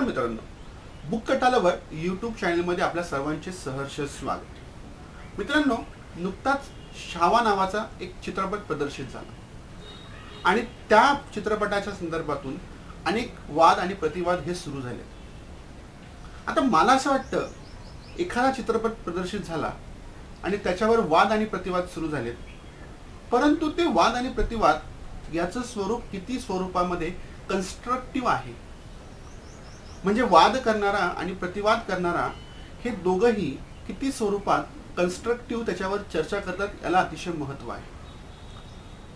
नमस्कार मित्रांनो. Book कटालावर YouTube चॅनलमध्ये आपल्या सर्वांचे सहर्ष स्वागत. मित्रांनो नुकताच शावा नावाचा एक चित्रपट प्रदर्शित झाला. आणि त्या चित्रपटाच्या संदर्भातून अनेक वाद आणि प्रतिवाद हे सुरू झाले. आता मला असं वाटतं एखादा चित्रपट प्रदर्शित झाला आणि त्याच्यावर वाद आणि प्रतिवाद सुरू झालेत परंतु ते वाद आणि प्रतिवाद याचं स्वरूप किती स्वरूपामध्ये कन्स्ट्रक्टिव्ह आहे? म्हणजे वाद करणारा आणि प्रतिवाद करणारा हे दोघंही किती स्वरूपात कन्स्ट्रक्टिव्ह त्याच्यावर चर्चा करतात याला अतिशय महत्त्व आहे.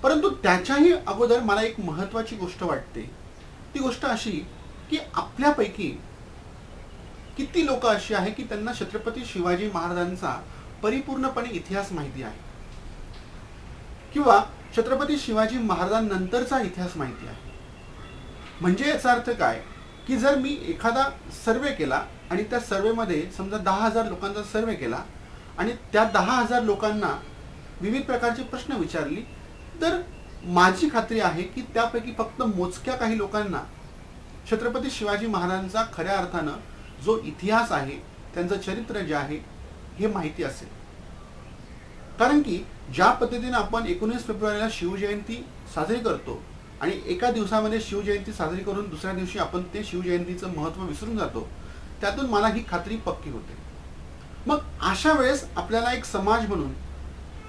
परंतु त्याच्याही अगोदर मला एक महत्वाची गोष्ट वाटते. ती गोष्ट अशी की आपल्यापैकी किती लोक अशी आहे की त्यांना छत्रपती शिवाजी महाराजांचा परिपूर्णपणे इतिहास माहिती आहे. किंवा छत्रपती शिवाजी महाराजांनंतरचा इतिहास माहिती आहे. म्हणजे याचा अर्थ काय? की जर मी एखादा सर्वे केला आणि त्या सर्वेमध्ये समजा दहा हजार लोकांचा सर्वे केला आणि त्या दहा हजार लोकांना विविध प्रकारचे प्रश्न विचारली तर माझी खात्री आहे की त्यापैकी फक्त मोजक्या काही लोकांना छत्रपती शिवाजी महाराजांचा खऱ्या अर्थानं जो इतिहास आहे त्यांचं चरित्र जे आहे हे माहिती असेल. कारण की ज्या पद्धतीने आपण एकोणीस फेब्रुवारीला शिवजयंती साजरी करतो आणि एका दिवसामध्ये शिवजयंती साजरी करून दुसऱ्या दिवशी आपण ते शिवजयंतीचं महत्त्व विसरून जातो त्यातून मला ही खात्री पक्की होते. मग अशा वेळेस आपल्याला एक समाज म्हणून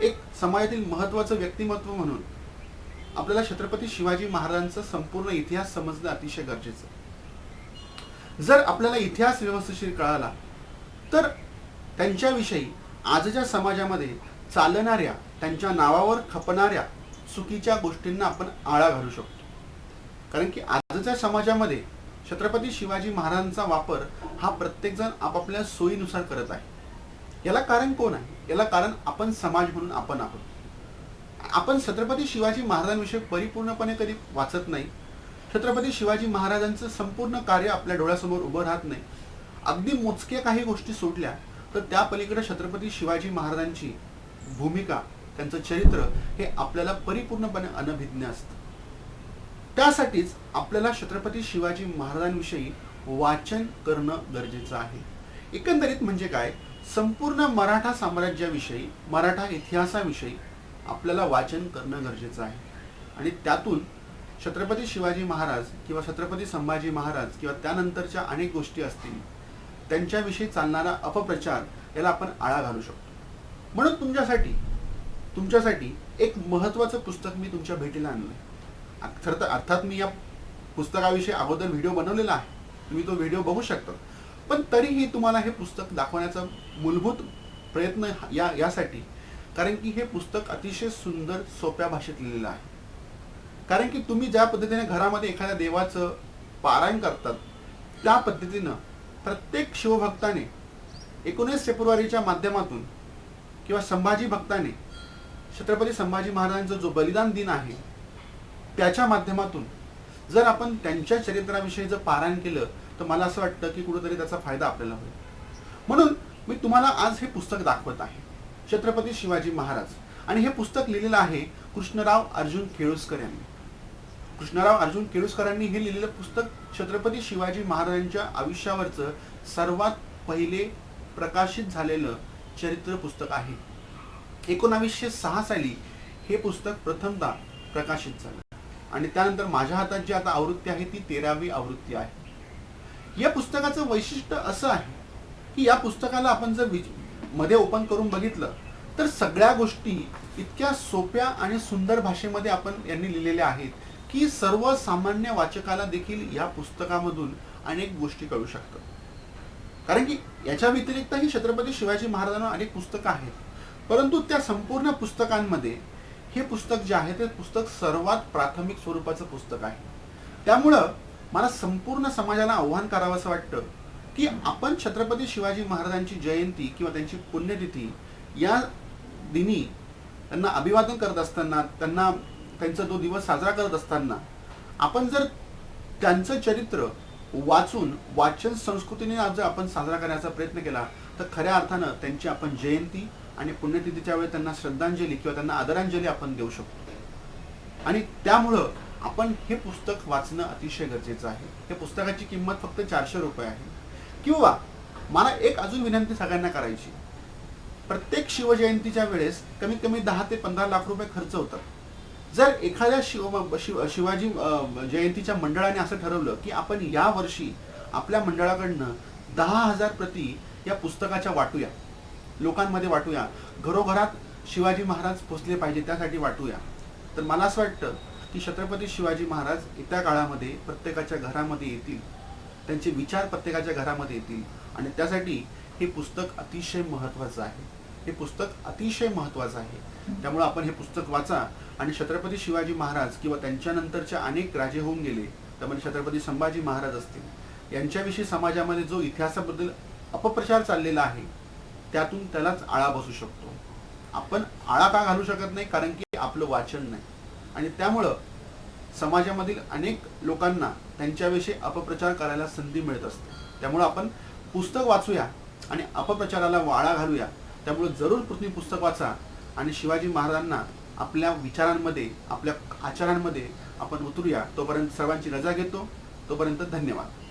एक समाजातील महत्त्वाचं व्यक्तिमत्व म्हणून आपल्याला छत्रपती शिवाजी महाराजांचा संपूर्ण इतिहास समजणं अतिशय गरजेचं. जर आपल्याला इतिहास व्यवस्थिशीर कळाला तर त्यांच्याविषयी आजच्या समाजामध्ये चालणाऱ्या त्यांच्या नावावर खपणाऱ्या चुकीच्या गोष्टींना आपण आळा घालू शकतो. कारण की आजच्या समाजामध्ये छत्रपती शिवाजी महाराजांचा वापर हा प्रत्येकजण आपापल्या सोयीनुसार करत आहे. याला कारण कोण आहे? याला कारण आपण समाज म्हणून आपण आहोत. आपण छत्रपती शिवाजी महाराजांविषयी परिपूर्णपणे कधी वाचत नाही. छत्रपती शिवाजी महाराजांचं संपूर्ण कार्य आपल्या डोळ्यासमोर उभं राहत नाही. अगदी मोजक्या काही गोष्टी सोडल्या तर त्या पलीकडे छत्रपती शिवाजी महाराजांची भूमिका त्यांचं चरित्र हे आपल्याला परिपूर्णपणे अनभिज्ञ असतं. त्यासाठीच आपल्याला छत्रपती शिवाजी महाराजांविषयी वाचन करणं गरजेचं आहे. एकंदरीत म्हणजे काय? संपूर्ण मराठा साम्राज्याविषयी मराठा इतिहासाविषयी आपल्याला वाचन करणं गरजेचं आहे. आणि त्यातून छत्रपती शिवाजी महाराज किंवा छत्रपती संभाजी महाराज किंवा त्यानंतरच्या अनेक गोष्टी असतील त्यांच्याविषयी चालणारा अपप्रचार याला आपण आळा घालू शकतो. म्हणून तुमच्यासाठी तुमच्यासाठी एक महत्त्वाचं पुस्तक मी तुमच्या भेटीला आणलं अर्थात अर्थात मी या पुस्तकाविषयी अगोदर व्हिडिओ बनवलेला आहे. तुम्ही तो व्हिडिओ बघू शकता. पण तरीही तुम्हाला हे पुस्तक दाखवण्याचा मूलभूत प्रयत्न या यासाठी कारण की हे पुस्तक अतिशय सुंदर सोप्या भाषेत लिहिलेलं आहे. कारण की तुम्ही ज्या पद्धतीने घरामध्ये एखाद्या देवाचं पारायण करतात त्या पद्धतीनं प्रत्येक शिवभक्ताने एकोणीस फेब्रुवारीच्या माध्यमातून किंवा संभाजी भक्ताने छत्रपती संभाजी महाराजांचा जो बलिदान दिन आहे त्याच्या माध्यमातून जर आपण त्यांच्या चरित्राविषयी जर पारायण केलं तर मला असं वाटतं की कुठेतरी त्याचा फायदा आपल्याला होईल. म्हणून मी तुम्हाला आज हे पुस्तक दाखवत आहे छत्रपती शिवाजी महाराज. आणि हे पुस्तक लिहिलेलं आहे कृष्णराव अर्जुन केळुसकर यांनी. कृष्णराव अर्जुन केळुसकरांनी हे लिहिलेलं पुस्तक छत्रपती शिवाजी महाराजांच्या आयुष्यावरचं सर्वात पहिले प्रकाशित झालेलं चरित्र पुस्तक आहे. एकोणावीसशे सहा साली हे पुस्तक प्रथमदा प्रकाशित झालं. आणि त्यानंतर माझ्या हातात जी आता आवृत्ती आहे ती तेरावी आवृत्ती आहे. या पुस्तकाचं वैशिष्ट्य असं आहे की या पुस्तकाला आपण जर विच- मध्ये ओपन करून बघितलं तर सगळ्या गोष्टी इतक्या सोप्या आणि सुंदर भाषेमध्ये आपण यांनी लिहिलेल्या आहेत की सर्वसामान्य वाचकाला देखील या पुस्तकामधून अनेक गोष्टी कळू शकतात. कारण की याच्या व्यतिरिक्तही छत्रपती शिवाजी महाराजांना अनेक पुस्तकं आहेत. परंतु त्या संपूर्ण पुस्तकांमध्ये हे पुस्तक जे आहे ते पुस्तक सर्वात प्राथमिक स्वरूपाचं पुस्तक आहे. त्यामुळं मला संपूर्ण समाजाला आव्हान करावं असं वाटतं की आपण छत्रपती शिवाजी महाराजांची जयंती किंवा त्यांची पुण्यतिथी या दिनी त्यांना अभिवादन करत असताना त्यांना त्यांचा तो दिवस साजरा करत असताना आपण जर त्यांचं चरित्र वाचून वाचन संस्कृतीने आज जर आपण साजरा करण्याचा प्रयत्न केला तर खऱ्या अर्थानं त्यांची आपण जयंती आणि पुण्यतिथीच्या वेळी त्यांना श्रद्धांजली किंवा त्यांना आदरांजली आपण देऊ शकतो. आणि त्यामुळं आपण हे पुस्तक वाचणं अतिशय गरजेचं आहे. हे पुस्तकाची किंमत फक्त चारशे रुपये आहे. किंवा मला एक अजून विनंती सगळ्यांना करायची. प्रत्येक शिवजयंतीच्या वेळेस कमीत कमी दहा ते पंधरा लाख रुपये खर्च होतात. जर एखाद्या शिव शिव शिवाजी जयंतीच्या मंडळाने असं ठरवलं की आपण या वर्षी आपल्या मंडळाकडनं दहा हजार प्रती या पुस्तकाच्या वाटूया. लोकांमध्ये वाटूया. घरोघरात शिवाजी महाराज पोचले पाहिजे त्यासाठी वाटूया. तर मला असं वाटतं की छत्रपती शिवाजी महाराज येत्या काळामध्ये प्रत्येकाच्या घरामध्ये येतील. त्यांचे विचार प्रत्येकाच्या घरामध्ये येतील. आणि त्यासाठी हे पुस्तक अतिशय महत्त्वाचं आहे. हे पुस्तक अतिशय महत्त्वाचं आहे. त्यामुळे आपण हे पुस्तक वाचा आणि छत्रपती शिवाजी महाराज किंवा त्यांच्यानंतरचे अनेक राजे होऊन गेले त्यामध्ये छत्रपती संभाजी महाराज असतील. यांच्याविषयी समाजामध्ये जो इतिहासाबद्दल अपप्रचार चाललेला आहे त्यातून त्यालाच आळा बसू शकतो. आपण आळा का घालू शकत नाही? कारण की आपलं वाचन नाही. आणि त्यामुळं समाजामधील अनेक लोकांना त्यांच्याविषयी अपप्रचार करायला संधी मिळत असते. त्यामुळं आपण पुस्तक वाचूया आणि अपप्रचाराला वाळा घालूया. त्यामुळे जरूर पृथ्वी पुस्तक वाचा आणि शिवाजी महाराजांना आपल्या विचारांमध्ये आपल्या आचारांमध्ये आपण उतरूया. तोपर्यंत सर्वांची रजा घेतो. तोपर्यंत धन्यवाद.